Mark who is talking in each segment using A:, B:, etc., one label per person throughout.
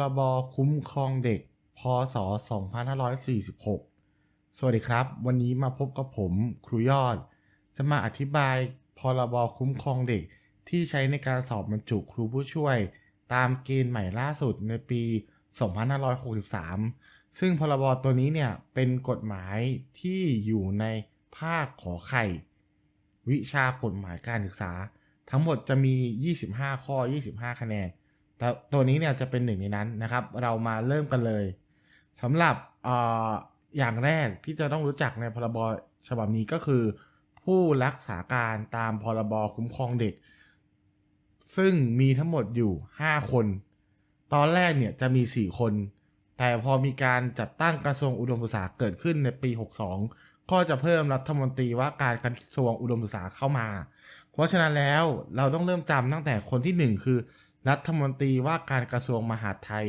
A: รบคุ้มครองเด็ก พศ 2546 สวัสดีครับ วันนี้มาพบกับผมครูยอด จะมาอธิบายพรบคุ้มครองเด็กที่ใช้ในการสอบบรรจุครูผู้ช่วย ตามเกณฑ์ใหม่ล่าสุดในปี 2563 ซึ่งพรบตัวนี้เนี่ยเป็นกฎหมายที่อยู่ในภาคขอไข่ วิชากฎหมายการศึกษา ทั้งหมดจะมี 25 ข้อ 25 คะแนน แต่ตัวนี้เนี่ยจะเป็นหนึ่งในนั้นนะครับ เรามาเริ่มกันเลยสำหรับอออย่างแรกที่จะต้องรู้จักในพรบฉบับนี้ก็คือ ผู้รักษาการตามพรบคุ้มครองเด็ก ซึ่งมีทั้งหมดอยู่ 5 คน ตอนแรกเนี่ยจะมี 4 คน แต่พอมีการจัดตั้งกระทรวงอุดมศึกษาเกิดขึ้นในปี 62 ก็จะเพิ่มรัฐมนตรีว่าการกระทรวงอุดมศึกษาเข้ามา เพราะฉะนั้นแล้วเราต้องเริ่มจำตั้งแต่คนที่ 1 คือ รัฐมนตรีว่าการกระทรวงมหาดไทย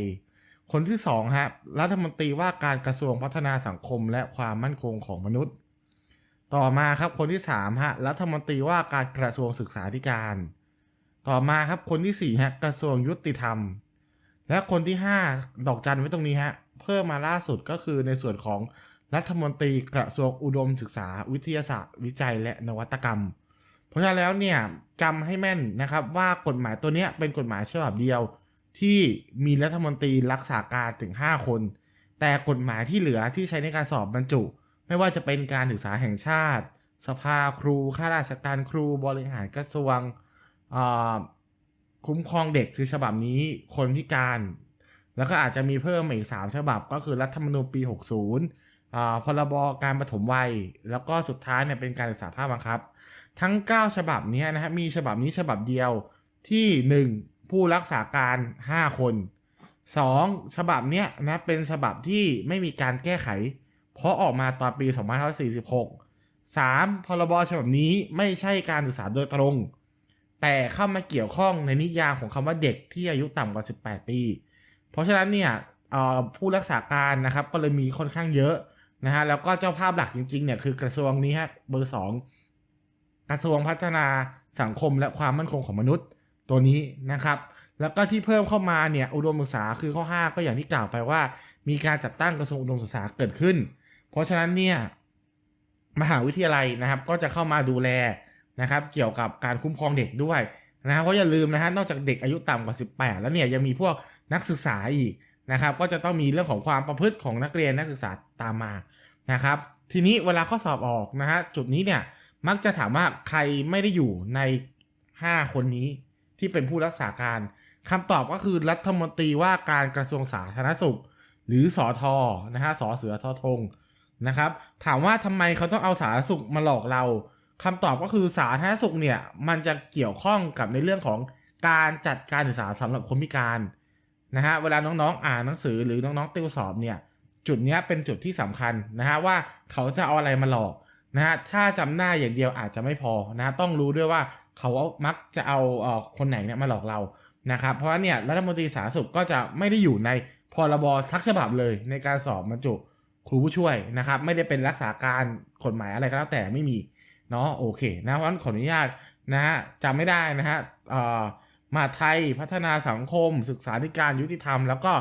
A: คนที่2ฮะรัฐมนตรีว่าการกระทรวงพัฒนาสังคมและความมั่นคงของมนุษย์ ต่อมาครับคนที่3ฮะรัฐมนตรีว่าการกระทรวงศึกษาธิการ ต่อมาครับคนที่4ฮะกระทรวงยุติธรรม และคนที่5ดอกจันไว้ตรงนี้ฮะเพิ่มมาล่าสุดก็คือในส่วนของรัฐมนตรีกระทรวงอุดมศึกษาวิทยาศาสตร์ วิจัยและนวัตกรรม เพราะฉะนั้นแล้วเนี่ยจำให้แม่นนะครับว่ากฎหมายตัวเนี้ยเป็นกฎหมายฉบับเดียว ที่มีรัฐมนตรีรักษาการถึง 5 คน แต่กฎหมายที่เหลือที่ใช้ในการสอบบรรจุ ไม่ว่าจะเป็นการศึกษาแห่งชาติ สภาครูข้าราชการครูบริหารกระทรวงคุ้มครองเด็กคือฉบับนี้คนพิการ แล้วก็อาจจะมีเพิ่มอีก 3 ฉบับก็คือรัฐธรรมนูญปี 60พรบการปฐมวัย แล้วก็สุดท้ายเนี่ยเป็นการศึกษาภาคบังคับ ทั้ง 9 ฉบับนี้นะฮะมีฉบับนี้ฉบับเดียวที่ 1 ผู้รักษาการ 5 คน 2. ฉบับเนี้ยนะเป็นฉบับที่ไม่มีการแก้ไข เพราะออกมาตอนปี 2546 3. พรบฉบับนี้ไม่ใช่การศึกษาโดยตรง แต่เข้ามาเกี่ยวข้องในนิยามของคำว่าเด็กที่อายุต่ำกว่า 18 ปี เพราะฉะนั้นเนี่ยผู้รักษาการนะครับก็เลยมีค่อนข้างเยอะนะฮะแล้วก็เจ้าภาพหลักจริงๆเนี่ยคือกระทรวงนี้ฮะเบอร์ 2 กระทรวงพัฒนาสังคมและความมั่นคงของมนุษย์ตัวนี้นะครับ แล้วก็ที่เพิ่มเข้ามาเนี่ยอุดมศึกษาคือข้อ 5 ก็อย่างที่กล่าวไปว่า มีการจัดตั้งกระทรวงอุดมศึกษาเกิดขึ้น เพราะฉะนั้นเนี่ยมหาวิทยาลัยนะครับ ก็จะเข้ามาดูแลนะครับ เกี่ยวกับการคุ้มครองเด็กด้วยนะครับเพราะอย่าลืมนะฮะนอกจากเด็กอายุต่ำกว่า 18 แล้วเนี่ยยังมีพวกนักศึกษาอีกนะครับ ก็จะต้องมีเรื่องของความประพฤติของนักเรียนนักศึกษาตามมานะครับ ทีนี้เวลาข้อสอบออกนะฮะจุดนี้เนี่ย มักจะถามว่าใครไม่ได้อยู่ใน 5 คนนี้ที่เป็นผู้รักษาการคำตอบก็คือรัฐมนตรีว่าการกระทรวงสาธารณสุข หรือสอทอนะฮะสอเสือทอทงนะครับ ถามว่าทำไมเขาต้องเอาสาธารณสุขมาหลอกเราคำตอบก็คือสาธารณสุขเนี่ยมันจะเกี่ยวข้องกับในเรื่องของการจัดการศึกษาสำหรับคนพิการนะฮะเวลาน้องๆ อ่านหนังสือหรือน้องๆติวสอบเนี่ยจุดนี้เป็นจุดที่สำคัญนะฮะว่าเขาจะเอาอะไรมาหลอก นะฮะถ้าจำหน้าอย่างเดียวอาจจะไม่พอนะต้องรู้ด้วยว่าเขามักจะเอาเอ่อคนไหนเนี่ยมาหลอกเรานะครับเพราะว่าเนี่ยรัฐมนตรีสาธารณสุขก็จะไม่ได้อยู่ในพรบทักฉบับเลยในการสอบบรรจุครูผู้ช่วยนะครับไม่ได้เป็นรักษาการกฎหมายอะไรก็แล้วแต่ไม่มีเนาะโอเคนะเพราะฉะนั้นขออนุญาตนะฮะจำไม่ได้นะฮะเอ่อมาไทยพัฒนาสังคม ศึกษาธิการยุติธรรม แล้วก็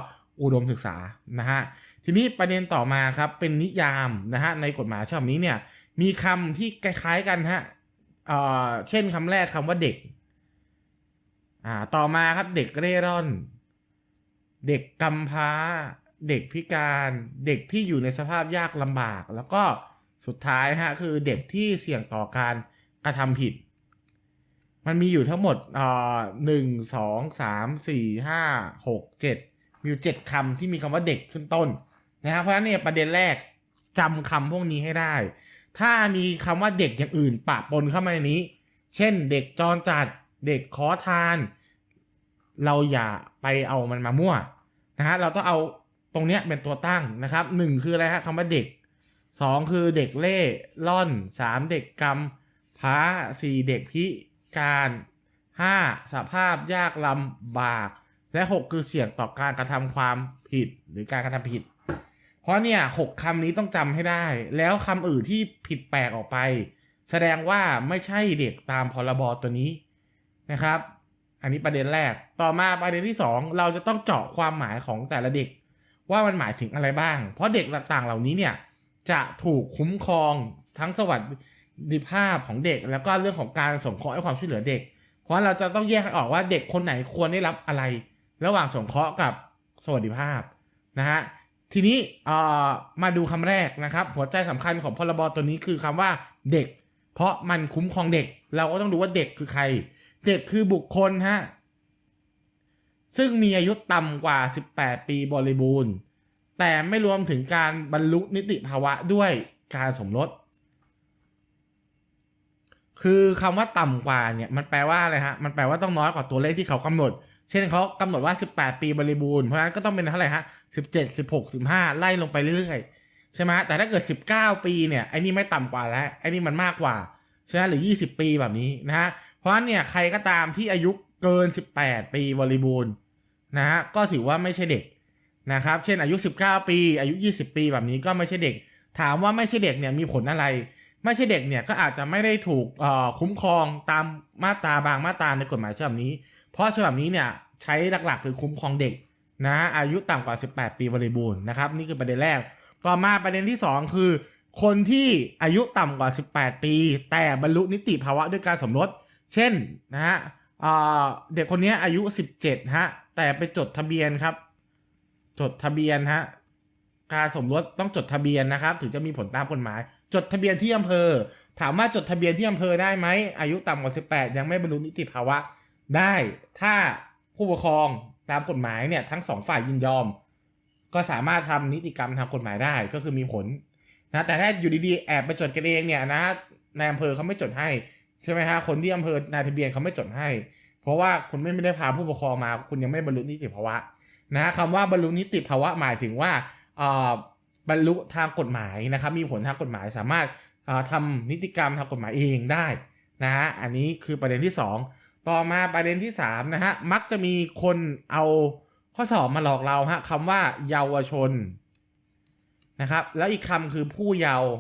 A: อุดมศึกษานะฮะทีนี้ประเด็นต่อมาครับเป็นนิยามนะฮะในกฎหมายฉบับนี้เนี่ย มีคำที่คล้ายๆกันฮะเอ่อเช่นคำแรกคำว่าเด็ก อ่า ต่อมาครับเด็กเร่ร่อน เด็กกำพร้า เด็กพิการ เด็กที่อยู่ในสภาพยากลำบาก แล้วก็สุดท้ายฮะคือเด็กที่เสี่ยงต่อการกระทำผิด มันมีอยู่ทั้งหมดอ่าหนึ่งสองสามสี่ห้าหกเจ็ดมีอยู่เจ็ดคำที่มีคำว่าเด็กขึ้นต้นนะครับเพราะฉะนั้นเนี่ยประเด็นแรกจำคำพวกนี้ให้ได้ ถ้ามีคำว่าเด็กอย่างอื่นปะปนเข้ามาในนี้ เช่น เด็กจรจัด เด็กขอทาน เราอย่าไปเอามันมามั่วนะฮะ เราต้องเอาตรงเนี้ยเป็นตัวตั้งนะครับหนึ่งคืออะไรฮะคำว่าเด็กสองคือเด็กเล่ร่อนสามเด็กกำพร้าสี่เด็กพิการห้าสภาพยากลำบาก และหกคือเสี่ยงต่อการกระทำความผิดหรือการกระทำผิด เพราะเนี่ยหกคำนี้ต้องจำให้ได้ แล้วคำอื่นที่ผิดแปลกออกไป แสดงว่าไม่ใช่เด็กตามพรบตัวนี้นะครับ อันนี้ประเด็นแรกต่อมาประเด็นที่สองเราจะต้องเจาะความหมายของแต่ละเด็ก ว่ามันหมายถึงอะไรบ้าง เพราะเด็กต่างๆเหล่านี้เนี่ยจะถูกคุ้มครองทั้งสวัสดิภาพของเด็ก แล้วก็เรื่องของการสงเคราะห์ให้ความช่วยเหลือเด็ก เพราะเราจะต้องแยกออกว่าเด็กคนไหนควรได้รับอะไร ระหว่างสงเคราะห์กับสวัสดิภาพนะฮะ ทีนี้มาดูคำแรกนะครับ หัวใจสำคัญของพรบตัวนี้คือคำว่าเด็ก เพราะมันคุ้มครองเด็ก เราก็ต้องดูว่าเด็กคือใคร เด็กคือบุคคลฮะซึ่งมีอายุต่ำกว่า 18 ปีบริบูรณ์ แต่ไม่รวมถึงการบรรลุนิติภาวะด้วยการสมรส คือคำว่าต่ำกว่าเนี่ยมันแปลว่าอะไรฮะ มันแปลว่าต้องน้อยกว่าตัวเลขที่เขากำหนด เช่นเขากำหนดว่า 18 ปีบริบูรณ์เพราะฉะนั้นก็ต้องเป็นเท่าไหร่ฮะ17 16 15 ไล่ลงไปเรื่อยๆใช่ไหมแต่ถ้าเกิด 19 ปีเนี่ยไอ้นี่ไม่ต่ำกว่าแล้วไอ้นี่มันมากกว่าใช่ไหมหรือ 20 ปีแบบนี้นะฮะเพราะฉะนั้นเนี่ยใครก็ตามที่อายุเกิน 18 ปีบริบูรณ์นะฮะก็ถือว่าไม่ใช่เด็กนะครับ เช่นอายุ 19 ปี อายุ 20 ปีแบบนี้ก็ไม่ใช่เด็ก ถามว่าไม่ใช่เด็กเนี่ยมีผลอะไร ไม่ใช่เด็กเนี่ยก็อาจจะไม่ได้ถูกคุ้มครองตามมาตราบางมาตราในกฎหมายฉบับนี้ เพราะฉบับนี้เนี่ยใช้หลักๆ คือคุ้มครองเด็กนะอายุต่ำกว่า 18 ปีบริบูรณ์นะครับนี่คือประเด็นแรก ต่อมาประเด็นที่ 2 คือ คนที่อายุต่ำกว่า 18 ปี แต่บรรลุนิติภาวะด้วยการสมรส เช่นนะฮะเด็กคนนี้อายุ 17ฮะแต่ไปจดทะเบียนครับ จดทะเบียนฮะการสมรสต้องจดทะเบียนนะครับ ถึงจะมีผลตามกฎหมาย จดทะเบียนที่อำเภอ ถามว่าจดทะเบียนที่อำเภอได้ไหมอายุต่ำกว่า 18 ยังไม่บรรลุนิติภาวะ ได้ถ้าผู้ปกครองตามกฎหมายเนี่ยทั้งสองฝ่ายยินยอม ก็สามารถทำนิติกรรมทางกฎหมายได้ก็คือมีผลนะแต่ถ้าอยู่ดีๆแอบไปจดกันเองเนี่ยนะนายอำเภอเขาไม่จดให้ใช่ไหมฮะคนที่อำเภอนายทะเบียนเขาไม่จดให้ เพราะว่าคุณไม่ได้พาผู้ปกครองมา คุณยังไม่บรรลุนิติภาวะนะคำว่าบรรลุนิติภาวะหมายถึงว่าบรรลุทางกฎหมายนะครับมีผลทางกฎหมายสามารถทำนิติกรรมทางกฎหมายเองได้นะฮะอันนี้คือประเด็นที่ 2 ต่อมาประเด็นที่3นะฮะมักจะมีคนเอาข้อสอบมาหลอกเราฮะคำว่าเยาวชนนะครับ แล้วอีกคำคือผู้เยาว์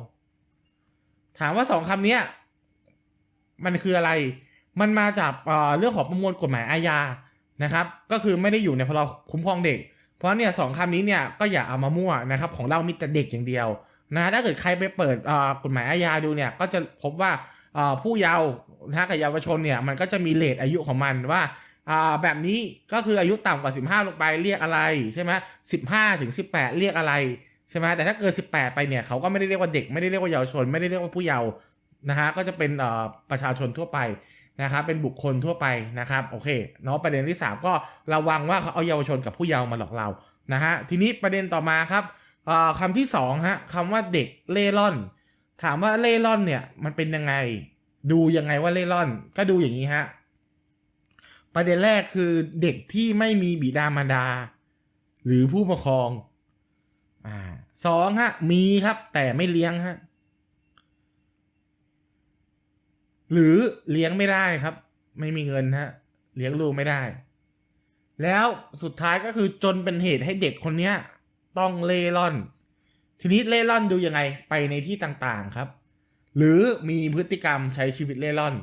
A: ถามว่าสองคำนี้มันคืออะไร มันมาจากเเรื่องของประมวลกฎหมายอาญานะครับ ก็คือไม่ได้อยู่ในพรบคุ้มครองเด็ก เพราะเนี่ยสองคำนี้เนี่ยก็อย่าเอามามั่วนะครับ ของเรามีแต่เด็กอย่างเดียวนะถ้าเกิดใครไปเปิดกฎหมายอาญาดูเนี่ย ก็จะพบว่า ผู้เยาว์นะกับเยาวชนเนี่ยมันก็จะมีเลทอายุของมันว่าแบบนี้ก็คืออายุต่ำกว่า 15 ลงไปเรียกอะไรใช่ไหมสิบห้าถึงสิบแปดเรียกอะไรใช่ไหมแต่ถ้าเกิน18ไปเนี่ยเขาก็ไม่ได้เรียกว่าเด็กไม่ได้เรียกว่าเยาวชน ไม่ได้เรียกว่าผู้เยาว์นะฮะก็จะเป็นประชาชนทั่วไปนะครับเป็นบุคคลทั่วไปนะครับโอเคเนาะประเด็นที่ 3 ก็ระวังว่าเขาเอาเยาวชนกับผู้เยาว์มาหลอกเรานะฮะทีนี้ประเด็นต่อมาครับคำที่2ฮะคำว่าเด็กเล่ร่อน ถามว่าเล่ร่อนเนี่ย มันเป็นยังไง ดูยังไงว่าเล่ร่อน ก็ดูอย่างนี้ฮะ ประเด็นแรกคือเด็กที่ไม่มีบิดามารดา หรือผู้ปกครอง อ่าสองฮะ มีครับ แต่ไม่เลี้ยงฮะ หรือเลี้ยงไม่ได้ครับ ไม่มีเงินฮะ เลี้ยงลูกไม่ได้ แล้วสุดท้ายก็คือจนเป็นเหตุให้เด็กคนเนี้ย ต้องเล่ร่อน ทีนี้เล่ร่อนดูยังไงไปในที่ต่างๆครับ หรือมีพฤติกรรมใช้ชีวิตเล่ร่อน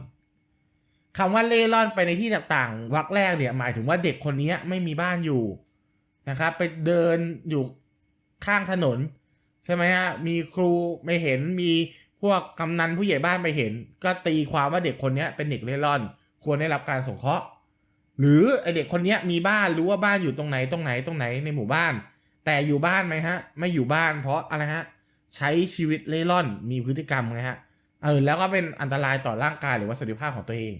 A: คำว่าเล่ร่อนไปในที่ต่างๆวักแรกเนี่ยหมายถึงว่าเด็กคนนี้ไม่มีบ้านอยู่นะครับ ไปเดินอยู่ข้างถนน ใช่ไหมฮะมีครูไม่เห็นมีพวกกำนันผู้ใหญ่บ้านไปเห็น ก็ตีความว่าเด็กคนนี้เป็นเด็กเล่ร่อน ควรได้รับการสงเคราะห์ หรือไอเด็กคนนี้มีบ้านรู้ว่าบ้านอยู่ตรงไหนตรงไหนตรงไหนในหมู่บ้าน แต่อยู่บ้านไหมฮะ ไม่อยู่บ้านเพราะอะไรฮะ ใช้ชีวิตเล่ร่อนมีพฤติกรรมไงฮะเออแล้วก็เป็นอันตรายต่อร่างกายหรือว่าสวัสดิภาพของตัวเอง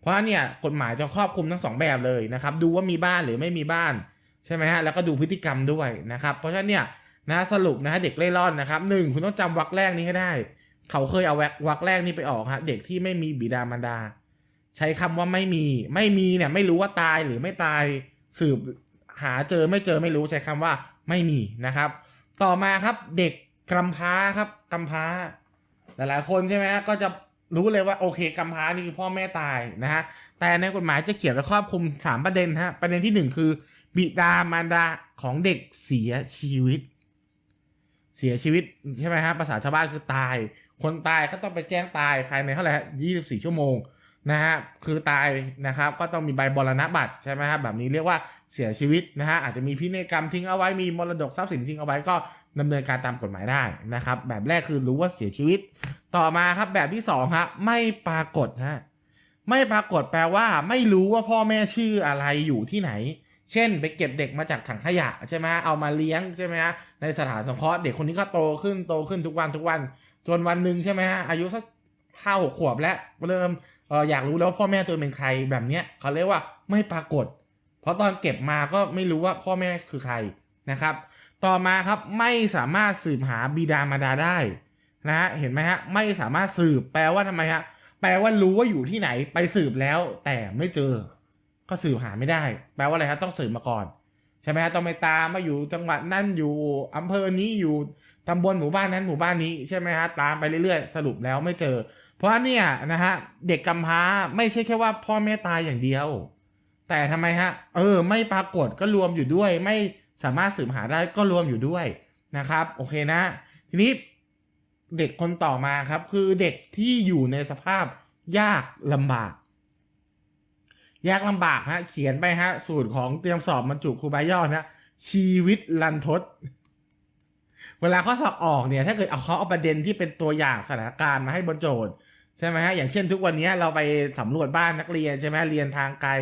A: เพราะเนี่ยกฎหมายจะครอบคลุมทั้งสองแบบเลยนะครับ ดูว่ามีบ้านหรือไม่มีบ้านใช่ไหมฮะแล้วก็ดูพฤติกรรมด้วยนะครับ เพราะฉะนั้นเนี่ยนะสรุปนะฮะเด็กเล่ร่อนนะครับหนึ่งคุณต้องจำวรรคแรกนี้ให้ได้ เขาเคยเอาวรรคแรกนี้ไปออกฮะเด็กที่ไม่มีบิดามารดา ใช้คำว่าไม่มีไม่มีเนี่ยไม่รู้ว่าตายหรือไม่ตายสืบหาเจอไม่เจอไม่รู้ใช้คำว่า ไม่มีนะครับ ต่อมาครับเด็กกำพร้าครับกำพร้า หลายๆคนใช่ไหมก็จะรู้เลยว่าโอเคกำพร้านี่คือพ่อแม่ตายนะฮะแต่ในกฎหมายจะเขียนไว้ครอบคลุมสามประเด็นฮะประเด็นที่หนึ่งคือ บิดามารดาของเด็กเสียชีวิต เสียชีวิตใช่ไหมฮะภาษาชาวบ้านคือตาย คนตายก็ต้องไปแจ้งตายภายในเท่าไหร่ยี่สิบสี่ชั่วโมง นะฮะคือตายนะครับก็ต้องมีใบบรณบัตรใช่ไหมครับแบบนี้เรียกว่าเสียชีวิตนะฮะอาจจะมีพินัยกรรมทิ้งเอาไว้มีมรดกทรัพย์สินทิ้งเอาไว้ก็ดำเนินการตามกฎหมายได้นะครับแบบแรกคือรู้ว่าเสียชีวิต ต่อมาครับแบบที่สองฮะไม่ปรากฏฮะไม่ปรากฏแปลว่า ไม่รู้ว่าพ่อแม่ชื่ออะไรอยู่ที่ไหน เช่น ไปเก็บเด็กมาจากถังขยะใช่ไหมเอามาเลี้ยงใช่ไหมฮะในสถานสงเคราะห์เด็กคนนี้ก็โตขึ้นโตขึ้นทุกวันทุกวัน จนวันหนึ่งใช่ไหมฮะอายุสักห้าหกขวบแล้วเริ่ม อออยากรู้แล้ววาพ่อแม่ตัวเองเป็นใครแบบเนี้ยเขาเรียกว่าไม่ปรากฏ เพราะตอนเก็บมาก็ไม่รู้ว่าพ่อแม่คือใครนะครับ ต่อมาครับไม่สามารถสืบหาบิดามารดาได้นะฮะเห็นไหมฮะไม่สามารถสืบแปลว่าทำไมฮะแปลว่ารู้ว่าอยู่ที่ไหนไปสืบแล้ว แต่ไม่เจอ ก็สืบหาไม่ได้ แปลว่าอะไรครับต้องสืบมาก่อนใช่ไหมฮะต้องไปตามมาอยู่จังหวัดนั่นอยู่อำเภอนี้อยู่ตำบลหมู่บ้านนั้นหมู่บ้านนี้ใช่ไหมฮะตามไปเรื่อยๆ สรุปแล้วไม่เจอ เพราะเนี่ยนะฮะเด็กกำพร้าไม่ใช่แค่ว่าพ่อแม่ตายอย่างเดียว แต่ทำไมฮะเออ ไม่ปรากฏก็รวมอยู่ด้วย ไม่สามารถสืบหาได้ก็รวมอยู่ด้วยนะครับ โอเคนะ ทีนี้เด็กคนต่อมาครับ คือเด็กที่อยู่ในสภาพยากลำบากยากลำบากฮะเขียนไปฮะสูตรของเตรียมสอบบรรจุครูบาย่อนะชีวิตลันทด เวลาข้อสอบออกเนี่ย ถ้าเกิดเอาเขาเอาประเด็นที่เป็นตัวอย่างสถานการณ์มาให้บนโจทย์ใช่ไหมฮะอย่างเช่นทุกวันนี้เราไปสำรวจบ้านนักเรียนใช่ไหมเรียนทางไกล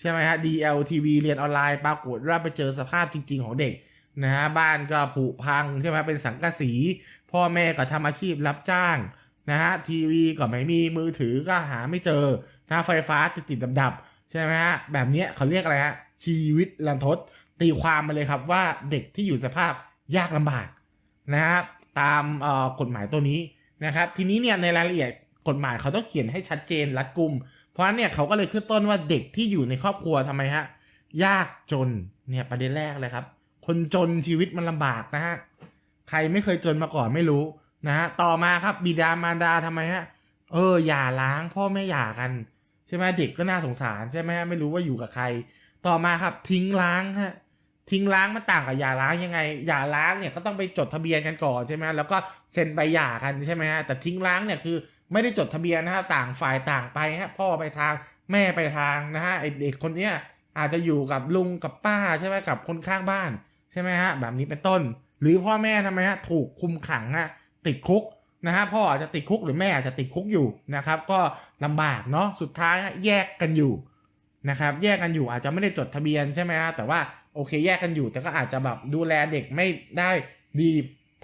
A: ใช่ไหมฮะ DLTV เรียนออนไลน์ปรากฏว่าไปเจอสภาพจริง ๆ ของเด็กนะฮะบ้านก็ผุพังใช่ไหมเป็นสังกะสี พ่อแม่ก็ทำอาชีพรับจ้างนะฮะทีวีก็ไม่มีมือถือก็หาไม่เจอนะไฟฟ้าติดติดดับดับๆใช่ไหมฮะแบบนี้เขาเรียกอะไรฮะชีวิตลันทดตีความมาเลยครับว่าเด็กที่อยู่สภาพยากลำบาก นะครับตามกฎหมายตัวนี้นะครับ ทีนี้เนี่ยในรายละเอียดกฎหมายเขาต้องเขียนให้ชัดเจนรัดกุม เพราะนั้นเนี่ยเขาก็เลยขึ้นต้นว่าเด็กที่อยู่ในครอบครัวทำไมฮะยากจนเนี่ยประเด็นแรกเลยครับ คนจนชีวิตมันลำบากนะฮะใครไม่เคยจนมาก่อนไม่รู้นะฮะต่อมาครับบิดามารดาทำไมฮะเออหย่าล้างพ่อแม่หย่ากันใช่ไหมเด็กก็น่าสงสารใช่ไหมฮะไม่รู้ว่าอยู่กับใคร ต่อมาครับทิ้งล้างฮะ ทิ้งล้างมันต่างกับหย่าล้างยังไงหย่าล้างเนี่ยก็ต้องไปจดทะเบียนกันก่อนใช่ไหมแล้วก็เซ็นใบหย่ากันใช่ไหมฮะแต่ทิ้งล้างเนี่ยคือไม่ได้จดทะเบียนนะฮะต่างฝ่ายต่างไปฮะพ่อไปทางแม่ไปทางนะฮะไอเด็กคนเนี้ยอาจจะอยู่กับลุงกับป้าใช่ไหมกับคนข้างบ้านใช่ไหมฮะแบบนี้เป็นต้น หรือพ่อแม่ทำไมฮะถูกคุมขังฮะติดคุกนะฮะพ่ออาจจะติดคุกหรือแม่อาจจะติดคุกอยู่นะครับ ก็ลำบากเนาะสุดท้ายแยกกันอยู่นะครับ แยกกันอยู่อาจจะไม่ได้จดทะเบียนใช่ไหมฮะแต่ว่า โอเคแยกกันอยู่แต่ก็อาจจะแบบดูแลเด็กไม่ได้ดี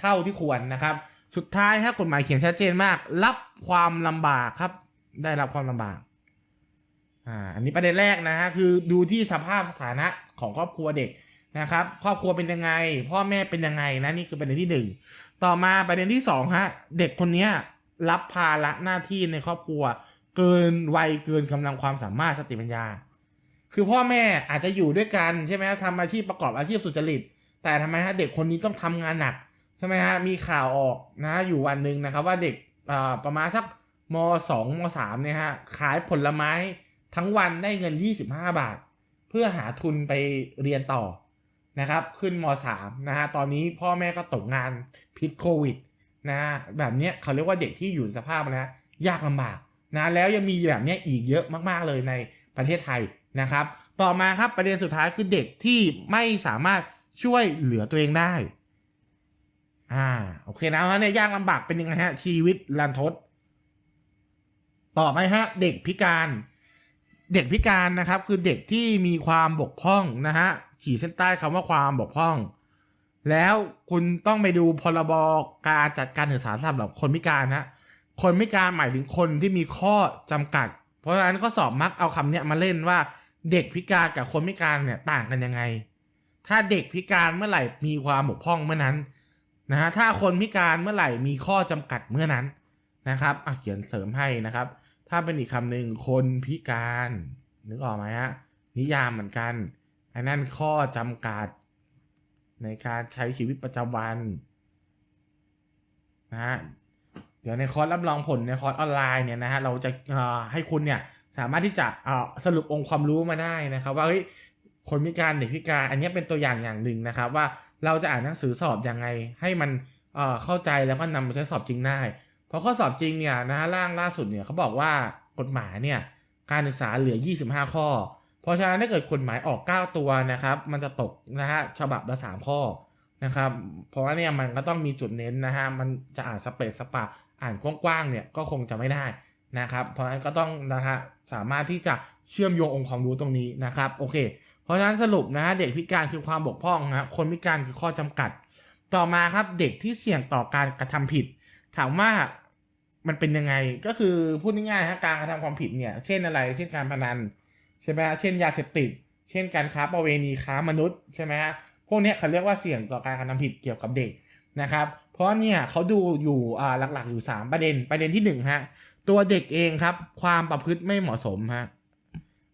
A: เท่าที่ควรนะครับ สุดท้ายครับกฎหมายเขียนชัดเจนมาก รับความลำบากครับ ได้รับความลำบากอ่าอันนี้ประเด็นแรกนะฮะคือดูที่สภาพสถานะของครอบครัวเด็กนะครับ ครอบครัวเป็นยังไง พ่อแม่เป็นยังไงนะนี่คือประเด็นที่หนึ่งต่อมาประเด็นที่สองฮะเด็กคนนี้รับภาระหน้าที่ในครอบครัว เกินวัยเกินกำลังความสามารถสติปัญญา คือพ่อแม่อาจจะอยู่ด้วยกันใช่ไหมทำอาชีพประกอบอาชีพสุจริต แต่ทำไมฮะเด็กคนนี้ต้องทำงานหนักใช่ไหมฮะมีข่าวออกนะอยู่วันหนึ่งนะครับว่าเด็กประมาณสักมสองมสามเนี่ยฮะขายผลไม้ทั้งวันได้เงิน 25 บาท เพื่อหาทุนไปเรียนต่อนะครับ ขึ้นมสามนะฮะตอนนี้พ่อแม่ก็ตกงานพิษโควิดนะฮะแบบเนี้ยเขาเรียกว่าเด็กที่อยู่สภาพนะยากลำบากนะแล้วยังมีแบบเนี้ยอีกเยอะมากๆเลยในประเทศไทย นะครับ ต่อมาครับประเด็นสุดท้ายคือเด็กที่ไม่สามารถช่วยเหลือตัวเองได้ อ่า โอเคนะฮะเนี่ยยากลำบากเป็นยังไงฮะ ชีวิตลันทด ต่อไปฮะ เด็กพิการ เด็กพิการนะครับ คือเด็กที่มีความบกพร่องนะฮะ ขีดเส้นใต้คำว่าความบกพร่อง แล้วคุณต้องไปดูพรบการจัดการศึกษาสำหรับคนพิการนะคนพิการหมายถึงคนที่มีข้อจำกัด เพราะฉะนั้นข้อสอบมักเอาคำเนี้ยมาเล่นว่า เด็กพิการกับคนพิการเนี่ยต่างกันยังไง ถ้าเด็กพิการเมื่อไหร่มีความบกพร่องเมื่อนั้นนะฮะถ้าคนพิการเมื่อไหร่มีข้อจำกัดเมื่อนั้นนะครับอะเขียนเสริมให้นะครับ ถ้าเป็นอีกคำหนึ่งคนพิการนึกออกไหมฮะนิยามเหมือนกันอันนั้นข้อจำกัด ในการใช้ชีวิตประจำวันนะฮะ ดี๋ยวในคอร์สรับรองผลในคอร์สออนไลน์เนี่ยนะฮะเราจะให้คุณเนี่ยสามารถที่จะสรุปองค์ความรู้มาได้นะครับ ว่าเฮ้ยคนพิการเด็กพิการอันนี้เป็นตัวอย่างอย่างหนึ่งนะครับ ว่าเราจะอ่านหนังสือสอบยังไง ให้มันเข้าใจแล้วก็นำมาใช้สอบจริงได้ เพราะข้อสอบจริงเนี่ยนะฮะร่างล่าสุดเนี่ยเขาบอกว่ากฎหมายเนี่ยการศึกษาเหลือ 25 ข้อ เพราะฉะนั้นถ้าเกิดกฎหมายออก 9 ตัวนะครับ มันจะตกนะฮะฉบับละ 3 ข้อนะครับ เพราะว่าเนี่ยมันก็ต้องมีจุดเน้นนะฮะ มันจะอ่านสเปซสปะ อ่านกว้างๆเนี่ยก็คงจะไม่ได้นะครับ เพราะฉะนั้นก็ต้องนะฮะสามารถที่จะเชื่อมโยงองค์ความรู้ตรงนี้นะครับโอเค เพราะฉะนั้นสรุปนะฮะเด็กพิการคือความบกพร่องนะครับคนพิการคือข้อจำกัด ต่อมาครับเด็กที่เสี่ยงต่อการกระทำผิด ถามว่ามันเป็นยังไงก็คือพูดง่ายๆฮะการกระทำความผิดเนี่ยเช่นอะไร เช่นการพนันใช่ไหมเช่นยาเสพติด เช่นการค้าประเวณีค้ามนุษย์ใช่ไหมฮะพวกนี้เขาเรียกว่าเสี่ยงต่อการกระทำผิดเกี่ยวกับเด็กนะครับ เพราะเนี่ยเขาดูอยู่อ่าหลักๆอยู่ 3 ประเด็นประเด็นที่ 1 ฮะ ตัวเด็กเองครับ ความประพฤติไม่เหมาะสมฮะ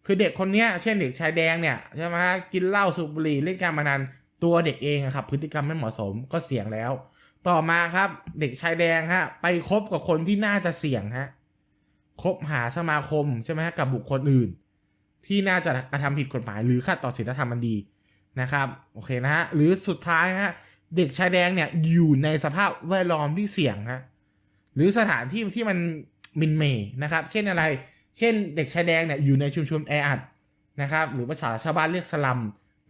A: คือเด็กคนเนี้ยเช่นเด็กชายแดงเนี่ยใช่ไหมฮะกินเหล้าสูบบุหรี่เล่นการพนันตัวเด็กเองครับ พฤติกรรมไม่เหมาะสมก็เสี่ยงแล้ว ต่อมาครับ เด็กชายแดงฮะ ไปคบกับคนที่น่าจะเสี่ยงฮะคบหาสมาคมใช่ไหมฮะกับบุคคลอื่น ที่น่าจะกระทำผิดกฎหมาย หรือขัดต่อศีลธรรมมันดีนะครับ โอเคนะฮะหรือสุดท้ายฮะ เด็กชายแดงเนี่ยอยู่ในสภาพแวดล้อมที่เสี่ยงฮะหรือสถานที่ที่มันมินเมย์นะครับ เช่นอะไร เช่นเด็กชายแดงเนี่ยอยู่ในชุมชนแออัดนะครับหรือภาษาชาวบ้านเรียกสลัม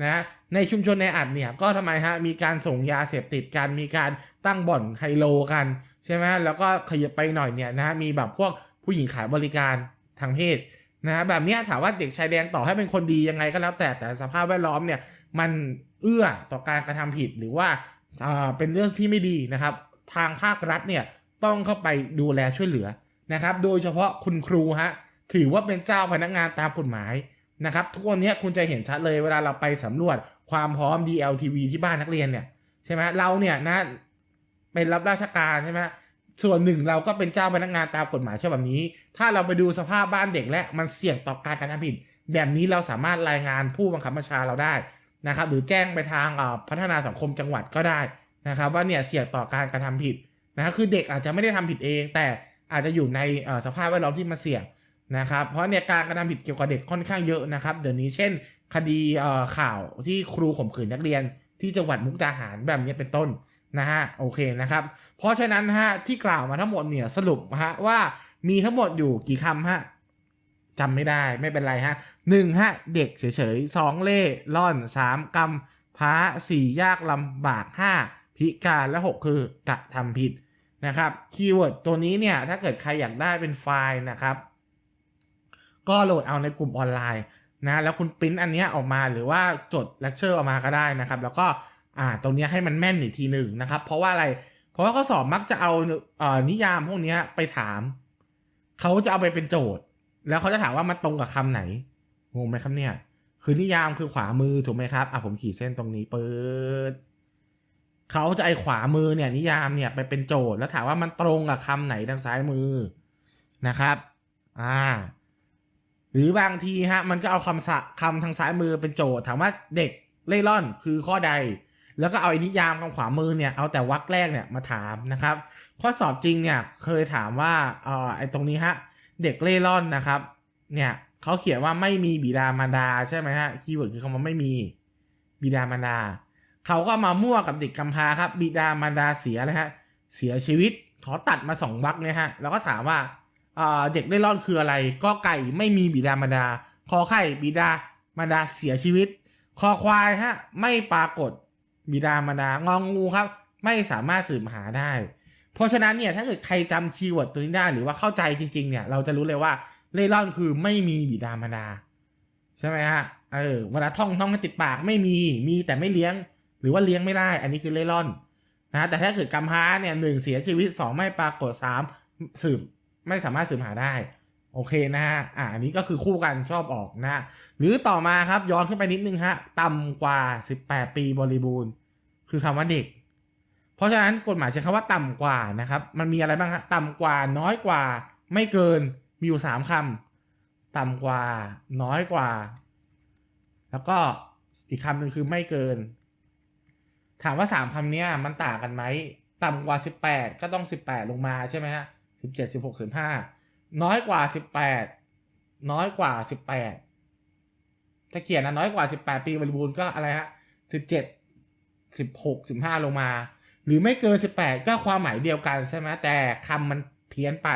A: นะในชุมชนแออัดเนี่ยก็ทำไมฮะมีการส่งยาเสพติดกันมีการตั้งบ่อนไฮโลกันใช่ไหมแล้วก็ขยับไปหน่อยเนี่ยนะมีแบบพวกผู้หญิงขายบริการทางเพศนะแบบนี้ถามว่าเด็กชายแดงต่อให้เป็นคนดียังไงก็แล้วแต่แต่สภาพแวดล้อมเนี่ย มันเอื้อต่อการกระทำผิดหรือว่าอ่าเป็นเรื่องที่ไม่ดีนะครับ ทางภาครัฐเนี่ยต้องเข้าไปดูแลช่วยเหลือนะครับ โดยเฉพาะคุณครูฮะถือว่าเป็นเจ้าพนักงานตามกฎหมายนะครับทุกวันนี้คุณจะเห็นชัดเลยเวลาเราไปสำรวจความพร้อม DLTV ที่บ้านนักเรียนเนี่ยใช่ไหมเราเนี่ยนะเป็นรับราชการใช่ไหมส่วนหนึ่งเราก็เป็นเจ้าพนักงานตามกฎหมายฉบับนี้ ถ้าเราไปดูสภาพบ้านเด็กและมันเสี่ยงต่อการกระทำผิด แบบนี้เราสามารถรายงานผู้บังคับบัญชาเราได้ นะครับหรือแจ้งไปทางพัฒนาสังคมจังหวัดก็ได้นะครับว่าเนี่ยเสี่ยงต่อการกระทำผิดนะค,คือเด็กอาจจะไม่ได้ทำผิดเอง แต่อาจจะอยู่ในสภาพแวดล้อมที่มันเสี่ยงนะครับเพราะเนี่ยการกระทำผิดเกี่ยวกับเด็กค่อนข้างเยอะนะครับเดี๋ยวนี้เช่น คดีข่าวที่ครูข่มขืนนักเรียน ที่จังหวัดมุกดาหารแบบนี้เป็นต้นนะฮะโอเคนะครับ เพราะฉะนั้นฮะที่กล่าวมาทั้งหมดเนี่ยสรุปฮะว่ามีทั้งหมดอยู่กี่คำฮะ จำไม่ได้ไม่เป็นไรฮะหนึ่งฮะเด็กเฉยๆสองเล่ร่อนสามกำพ้าสี่ยากลำบากห้าพิการและหกคือกระทำผิดนะครับคีย์เวิร์ดตัวนี้เนี่ยถ้าเกิดใครอยากได้เป็นไฟล์นะครับ ก็โหลดเอาในกลุ่มออนไลน์นะแล้วคุณปริ้นอันนี้ออกมาหรือว่าจดเลคเชอร์ออกมาก็ได้นะครับ แล้วก็อ่าตรงนี้ให้มันแม่นอีกทีหนึ่งนะครับ เพราะว่าอะไรเพราะว่าข้อสอบมักจะเอาเอ่อนิยามพวกนี้ไปถาม เขาจะเอาไปเป็นโจทย์ แล้วเขาจะถามว่ามันตรงกับคำไหนงงไหมครับเนี่ย คือนิยามคือขวามือถูกไหมครับอะผมขีดเส้นตรงนี้เปิดเขาจะไอขวามือเนี่ย นิยามเนี่ยไปเป็นโจทย์แล้วถามว่ามันตรงกับคำไหนทางซ้ายมือนะครับ อ่า หรือบางทีฮะ มันก็เอาคำสะคำทางซ้ายมือเป็นโจทย์ ถามว่าเด็กเล่ร่อนคือข้อใด แล้วก็เอาไอ้นิยามทางขวามือเนี่ยเอาแต่วรรคแรกเนี่ยมาถามนะครับ ข้อสอบจริงเนี่ยเคยถามว่าเอ่อไอ้ตรงนี้ฮะ เด็กเล่ร่อนนะครับ เนี่ยเขาเขียนว่าไม่มีบิดามารดาใช่ไหมฮะคีย์เวิร์ดคือคำว่าไม่มีบิดามารดาเขาก็มามั่วกับเด็กกำพร้าครับ บิดามารดาเสียนะฮะเสียชีวิตขอตัดมาสองวรรคเนี่ยฮะแล้วก็ถามว่าเด็กเล่ร่อนคืออะไรก็ไก่ไม่มีบิดามารดาคอไข่บิดามารดาเสียชีวิต คอควายฮะไม่ปรากฏบิดามารดางองูครับ ไม่สามารถสืบหาได้ เพราะฉะนั้นเนี่ยถ้าเกิดใครจำคีย์เวิร์ดตัวนี้ได้หรือว่าเข้าใจจริง ๆ เนี่ยเราจะรู้เลยว่าเล่ร่อนคือไม่มีบิดามารดาใช่ไหมฮะเออเวลาท่องท่องให้ติดปากไม่มีมีแต่ไม่เลี้ยง หรือว่าเลี้ยงไม่ได้ อันนี้คือเล่ร่อนนะแต่ถ้าเกิดกำพร้าเนี่ยหนึ่งเสียชีวิตสองไม่ปรากฏสามสืบไม่สามารถสืบหาได้ โอเคนะฮะอ่าอันนี้ก็คือคู่กันชอบออกนะ หรือต่อมาครับย้อนขึ้นไปนิดนึงฮะต่ำกว่า 18 ปีบริบูรณ์ คือคำว่าเด็ก เพราะฉะนั้นกฎหมายใช้คำว่าต่ำกว่านะครับ มันมีอะไรบ้างฮะต่ำกว่าน้อยกว่า ไม่เกินมีอยู่สามคำต่ำกว่า น้อยกว่า แล้วก็อีกคำหนึ่งคือไม่เกิน ถามว่าสามคำนี้มันต่างกันไหมต่ำกว่าสิบแปดก็ต้องสิบแปดลงมาใช่ไหมฮะสิบเจ็ดสิบหกสิบห้าน้อยกว่าสิบแปดน้อยกว่าสิบแปดถ้าเขียนนะน้อยกว่าสิบแปดปีบริบูรณ์ก็อะไรฮะสิบเจ็ดสิบหกสิบห้าลงมา หรือไม่เกินสิบแปดก็ความหมายเดียวกันใช่ไหมแต่คำมันเพี้ยนไป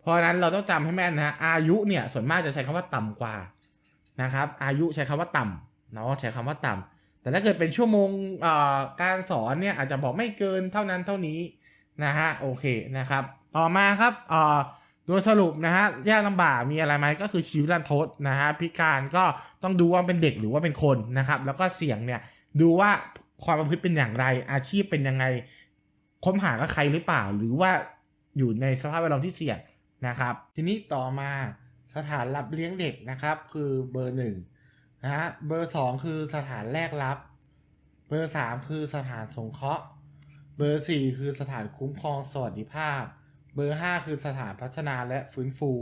A: เพราะนั้นเราต้องจำให้แม่นนะฮะอายุเนี่ยส่วนมากจะใช้คำว่าต่ำกว่านะครับ อายุใช้คำว่าต่ำเนาะใช้คำว่าต่ำแต่ถ้าเกิดเป็นชั่วโมงการสอนเนี่ยอาจจะบอกไม่เกินเท่านั้นเท่านี้นะฮะโอเคนะครับ ต่อมาครับโดยสรุปนะฮะยากลำบากมีอะไรไหมก็คือชีวิตรันทดนะฮะพิการก็ต้องดูว่าเป็นเด็กหรือว่าเป็นคนนะครับ แล้วก็เสียงเนี่ยดูว่า ความประพฤติเป็นอย่างไร อาชีพเป็นยังไงคบหากับใครหรือเปล่า หรือว่าอยู่ในสภาพแวดล้อมที่เสี่ยงนะครับ ทีนี้ต่อมาสถานรับเลี้ยงเด็กนะครับ คือเบอร์หนึ่งนะฮะเบอร์สองคือสถานแรกรับ เบอร์สามคือสถานสงเคราะห์ เบอร์สี่คือสถานคุ้มครองสวัสดิภาพ เบอร์ห้าคือสถานพัฒนาและฟื้นฟู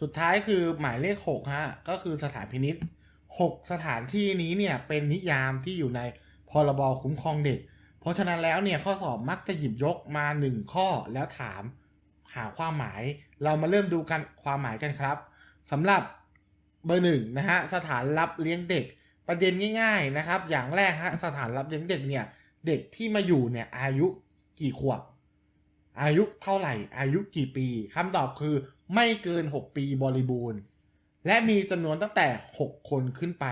A: สุดท้ายคือหมายเลขหกฮะก็คือสถานพินิษหกสถานที่นี้เนี่ยเป็นนิยามที่อยู่ใน พรบคุ้มครองเด็ก เพราะฉะนั้นแล้วเนี่ยข้อสอบมักจะหยิบยกมาหนึ่งข้อแล้วถามหาความหมาย เรามาเริ่มดูกันความหมายกันครับสำหรับเบอร์หนึ่งนะฮะสถานรับเลี้ยงเด็กประเด็นง่ายๆนะครับ อย่างแรกฮะสถานรับเลี้ยงเด็กเนี่ยเด็กที่มาอยู่เนี่ยอายุกี่ขวบอายุเท่าไหร่ อายุกี่ปีคำตอบคือไม่เกิน 6 ปีบริบูรณ์ และมีจำนวนตั้งแต่ 6 คนขึ้นไป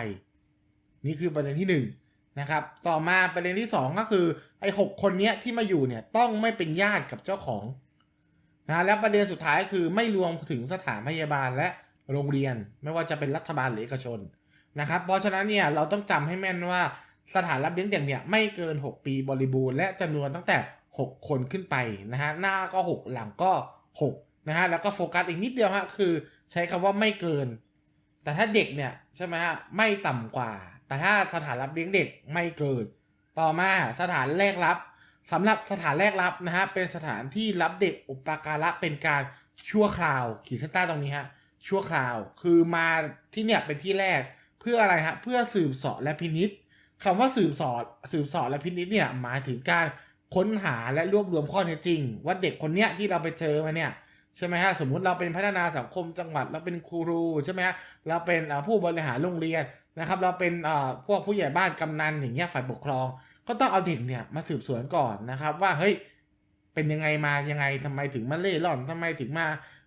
A: นี่คือประเด็นที่1 นะครับ ต่อมาประเด็นที่ 2 ก็คือไอ้หคนเนี้ยที่มาอยู่เนี่ยต้องไม่เป็นญาติกับเจ้าของนะและประเด็นสุดท้ายคือไม่รวมถึงสถานพยาบาลและโรงเรียนไม่ว่าจะเป็นรัฐบาลหรือเอกชนนะครับ เพราะฉะนั้นเนี่ยเราต้องจำให้แม่นว่าสถานรับเลี้ยงเด็กเนี่ยไม่เกิน 6 ปีบริบูรณ์และจำนวนตั้งแต่ 6 คนขึ้นไปนะฮะหน้าก็ 6 หลังก็ 6 นะฮะแล้วก็โฟกัสอีกนิดเดียวฮะคือใช้คำว่าไม่เกิน แต่ถ้าเด็กเนี่ยใช่ไหมฮะไม่ต่ำกว่า แต่ถ้าสถานรับเลี้ยงเด็กไม่เกินต่อมาสถานแรกรับสำหรับสถานแรกรับนะฮะเป็นสถานที่รับเด็กอุปการะเป็นการชั่วคราว ขีดเส้นใต้ตรงนี้ฮะชั่วคราว คือมาที่เนี่ยเป็นที่แรกเพื่ออะไรฮะเพื่อสืบเสอบและพินิษคำว่าสืบเสอบสืบเสอบและพินิษเนี่ยหมายถึงการค้นหาและรวบรวมข้อเท็จจริง ว่าเด็กคนเนี้ยที่เราไปเจอมาเนี่ยใช่ไหมฮะสมมุติเราเป็นพัฒนาสังคมจังหวัดเราเป็นครูใช่ไหมฮะเราเป็นผู้บริหารโรงเรียน นะครับ เราเป็นอ่าพวกผู้ใหญ่บ้านกำนันอย่างเงี้ยฝ่ายปกครอง ก็ต้องเอาเด็กเนี่ยมาสืบสวนก่อนนะครับ ว่าเฮ้ยเป็นยังไงมายังไงทำไมถึงมาเล่ร่อนทำไมถึงมา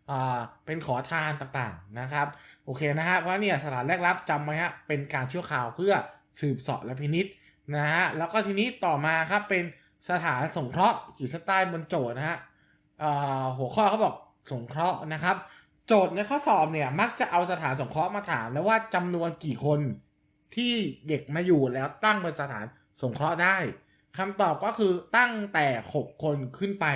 A: อ่าเป็นขอทานต่างๆนะครับ โอเคนะฮะเพราะเนี่ยสถานแรกรับจำไว้ฮะเป็นการชั่วคราวเพื่อสืบเสอบและพินิษนะฮะแล้วก็ทีนี้ต่อมาครับเป็นสถานสงเคราะห์ขีดเส้นใต้บนโจทย์นะฮะอ่าหัวข้อเขาบอกสงเคราะห์นะครับ โจทย์ในข้อสอบเนี่ย มักจะเอาสถานสงเคราะห์มาถาม แล้วว่าจำนวนกี่คนที่เด็กมาอยู่แล้วตั้งเป็นสถานสงเคราะห์ได้คำตอบก็คือตั้งแต่ 6 คนขึ้นไป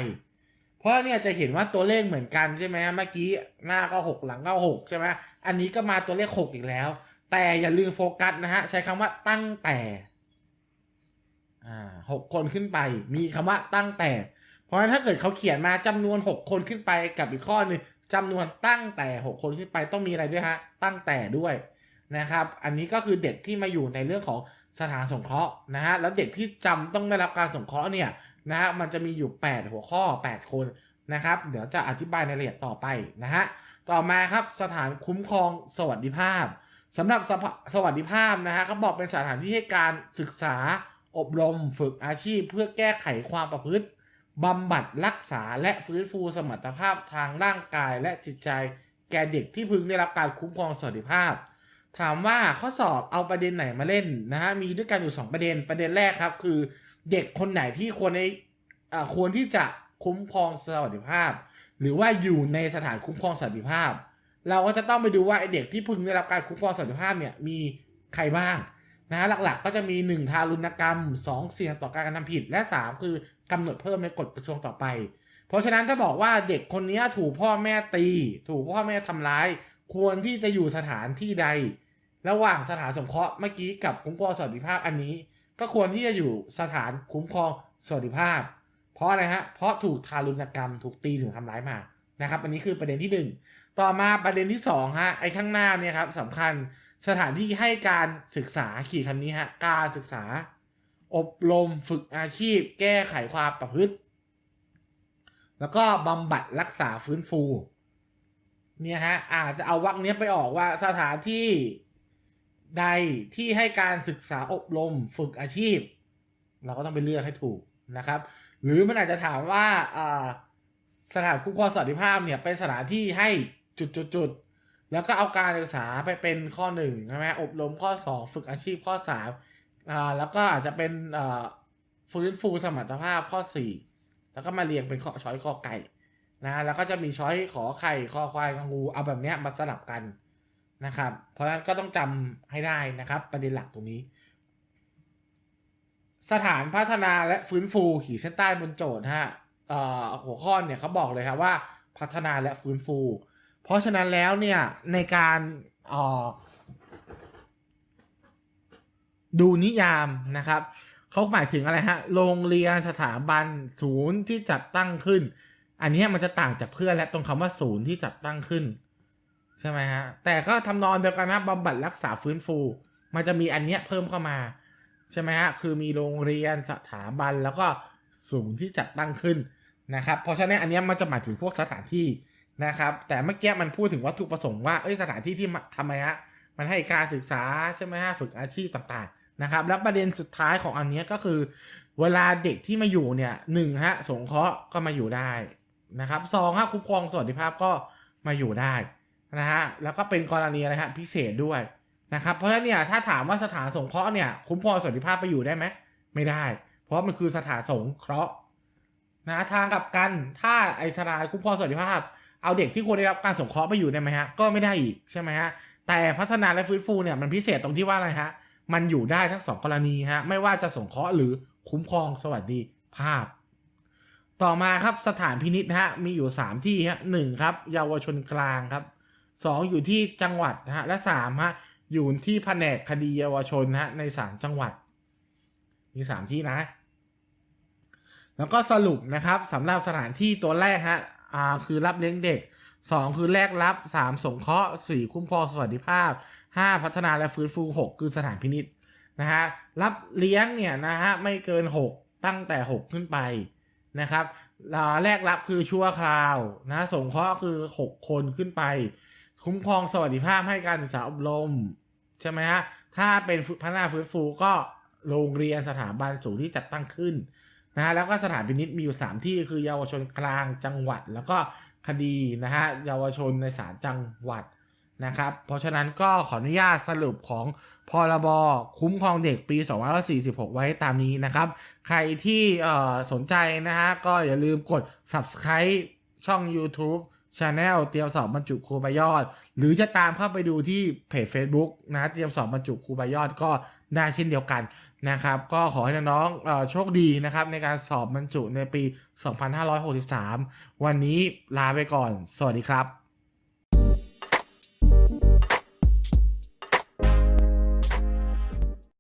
A: เพราะเนี่ยจะเห็นว่าตัวเลขเหมือนกันใช่ไหมเมื่อกี้หน้าก็ 6 หลังก็6ใช่ไหมอันนี้ก็มาตัวเลข 6 อีกแล้ว แต่อย่าลืมโฟกัสนะฮะใช้คำว่าตั้งแต่หกคนขึ้นไป มีคำว่าตั้งแต่ เพราะฉะนั้นถ้าเกิดเขาเขียนมาจำนวน6คนขึ้นไปกับอีกข้อหนึ่ง จำนวนตั้งแต่ 6 คนขึ้นไปต้องมีอะไรด้วยฮะ ตั้งแต่ด้วยนะครับ อันนี้ก็คือเด็กที่มาอยู่ในเรื่องของสถานสงเคราะห์นะฮะ แล้วเด็กที่จำต้องได้รับการสงเคราะห์เนี่ยนะฮะ มันจะมีอยู่ 8 หัวข้อ 8 คนนะครับ เดี๋ยวจะอธิบายในรายละเอียดต่อไปนะฮะ ต่อมาครับสถานคุ้มครองสวัสดิภาพสำหรับสสวัสดิภาพนะฮะเขาบอกเป็นสถานที่ให้การศึกษาอบรมฝึกอาชีพ เพื่อแก้ไขความประพฤติ บำบัดรักษาและฟื้นฟูสมรรถภาพทางร่างกายและจิตใจ แก่เด็กที่พึงได้รับการคุ้มครองสวัสดิภาพ ถามว่าข้อสอบเอาประเด็นไหนมาเล่นนะฮะมีด้วยกันอยู่ 2 ประเด็นประเด็นแรกครับ คือเด็กคนไหนที่ควรในอ่าควรที่จะคุ้มครองสวัสดิภาพ หรือว่าอยู่ในสถานคุ้มครองสวัสดิภาพ เราก็จะต้องไปดูว่าเด็กที่พึงได้รับการคุ้มครองสวัสดิภาพเนี่ยมีใครบ้างนะฮะหลักๆ ก็จะมี 1 ทารุณกรรม 2 เสี่ยงต่อการกระทำผิดและ 3 คือ กำหนดเพิ่มในกฎกระทรวงต่อไป เพราะฉะนั้นถ้าบอกว่าเด็กคนนี้ถูกพ่อแม่ตี ถูกพ่อแม่ทำร้าย ควรที่จะอยู่สถานที่ใด ระหว่างสถานสงเคราะห์เมื่อกี้กับคุ้มครองสวัสดิภาพอันนี้ ก็ควรที่จะอยู่สถานคุ้มครองสวัสดิภาพ เพราะอะไรฮะเพราะถูกทารุณกรรมถูกตีถึงทำร้ายมานะครับ อันนี้คือประเด็นที่หนึ่งต่อมาประเด็นที่สองฮะไอ้ข้างหน้าเนี่ยครับสำคัญสถานที่ให้การศึกษาขีดคำนี้ฮะการศึกษา อบรมฝึกอาชีพ แก้ไขความประพฤติ แล้วก็บำบัดรักษาฟื้นฟู เนี่ยฮะอาจจะเอาวักเนี้ยไปออกว่าสถานที่ใดที่ให้การศึกษาอบรมฝึกอาชีพ เราก็ต้องไปเลือกให้ถูกนะครับ หรือมันอาจจะถามว่าสถานคุ้มครองสวัสดิภาพเนี่ยเป็นสถานที่ให้จุดๆๆแล้วก็เอาการศึกษาไปเป็นข้อหนึ่งใช่ไหมอบรมข้อสองฝึกอาชีพข้อสาม อ่าแล้วก็อาจจะเป็นเอ่อฟื้นฟูสมรรถภาพข้อสี่แล้วก็มาเรียงเป็นข้อช้อยข้อไก่นะแล้วก็จะมีช้อยขอไข่ข้อควายงองูเอาแบบเนี้ยมาสลับกันนะครับ เพราะฉะนั้นก็ต้องจำให้ได้นะครับ ประเด็นหลักตรงนี้ สถานพัฒนาและฟื้นฟูขีดเส้นใต้บนโจทย์ฮะเอ่อหัวข้อเนี่ยเขาบอกเลยครับว่าพัฒนาและฟื้นฟู เพราะฉะนั้นแล้วเนี่ยในการอ่อ ดูนิยามนะครับเขาหมายถึงอะไรฮะโรงเรียนสถาบันศูนย์ที่จัดตั้งขึ้น อันนี้มันจะต่างจากเพื่อนและตรงคำว่าศูนย์ที่จัดตั้งขึ้น ใช่ไหมฮะแต่ก็ทำนองเดียวกันนะบำบัดรักษาฟื้นฟู มันจะมีอันเนี้ยเพิ่มเข้ามาใช่ไหมฮะคือมีโรงเรียนสถาบันแล้วก็ศูนย์ที่จัดตั้งขึ้นนะครับ เพราะฉะนั้นอันนี้มันจะหมายถึงพวกสถานที่นะครับ แต่เมื่อกี้มันพูดถึงวัตถุประสงค์ว่าเอ้ยสถานที่ที่ทำไมฮะมันให้การศึกษาใช่ไหมฮะฝึกอาชีพต่างๆ นะครับ แล้วประเด็นสุดท้ายของอันนี้ก็คือ เวลาเด็กที่มาอยู่เนี่ยหนึ่งฮะสงเคราะห์ก็มาอยู่ได้นะครับสองฮะคุ้มครองสวัสดิภาพก็มาอยู่ได้นะฮะแล้วก็เป็นกรณีอะไรฮะพิเศษด้วยนะครับเพราะฉะนั้นเนี่ยถ้าถามว่าสถานสงเคราะห์เนี่ยคุ้มครองสวัสดิภาพไปอยู่ได้ไหมไม่ได้ เพราะมันคือสถานสงเคราะห์นะทางกลับกันถ้าไอสถานคุ้มครองสวัสดิภาพ เอาเด็กที่ควรได้รับการสงเคราะห์ไปอยู่ได้ไหมฮะก็ไม่ได้อีกใช่ไหมฮะแต่พัฒนาและฟื้นฟูเนี่ยมันพิเศษตรงที่ว่าอะไรฮะ มันอยู่ได้ทั้งสองกรณีฮะไม่ว่าจะสงเคราะห์หรือคุ้มครองสวัสดิภาพ ต่อมาครับสถานพินิษนะฮะมีอยู่ 3 ที่ฮะหนึ่งครับ เยาวชนกลางครับสองอยู่ที่จังหวัดฮะและสามฮะอยู่ที่แผนกคดีเยาวชนฮะในศาลจังหวัด มี 3 ที่นะ แล้วก็สรุปนะครับสำหรับสถานที่ตัวแรกฮะอ่าคือรับเลี้ยงเด็ก 2 คือแลกรับ 3 สงเคราะห์4คุ้มครองสวัสดิภาพ 5 พัฒนาและฟื้นฟู 6 คือสถานพินิษนะฮะรับเลี้ยงเนี่ยนะฮะไม่เกิน 6 ตั้งแต่ 6 ขึ้นไปนะครับอ่าแรกรับคือชั่วคราวนะสงเคราะห์คือ 6 คนขึ้นไป คุ้มครองสวัสดิภาพให้การศึกษาอบรม ใช่ไหมฮะถ้าเป็นพัฒนาฟื้นฟูก็โรงเรียนสถาบันสูงที่จัดตั้งขึ้นนะฮะแล้วก็สถานพินิษมีอยู่ 3 ที่คือเยาวชนกลางจังหวัด แล้วก็คดีนะฮะเยาวชนในศาลจังหวัด นะครับ เพราะฉะนั้นก็ขออนุญาตสรุปของพรบคุ้มครองเด็กปี2546 ไว้ตามนี้นะครับ ใครที่สนใจนะฮะก็อย่าลืมกด subscribe ช่อง YouTube Channel เตรียมสอบบรรจุครูใบยอด หรือจะตามเข้าไปดูที่เพจ Facebook นะเตรียมสอบบรรจุครูใบยอดก็ได้เช่นเดียวกันนะครับ ก็ขอให้น้องๆโชคดีนะครับในการสอบบรรจุในปี 2563 วันนี้ลาไปก่อน สวัสดีครับ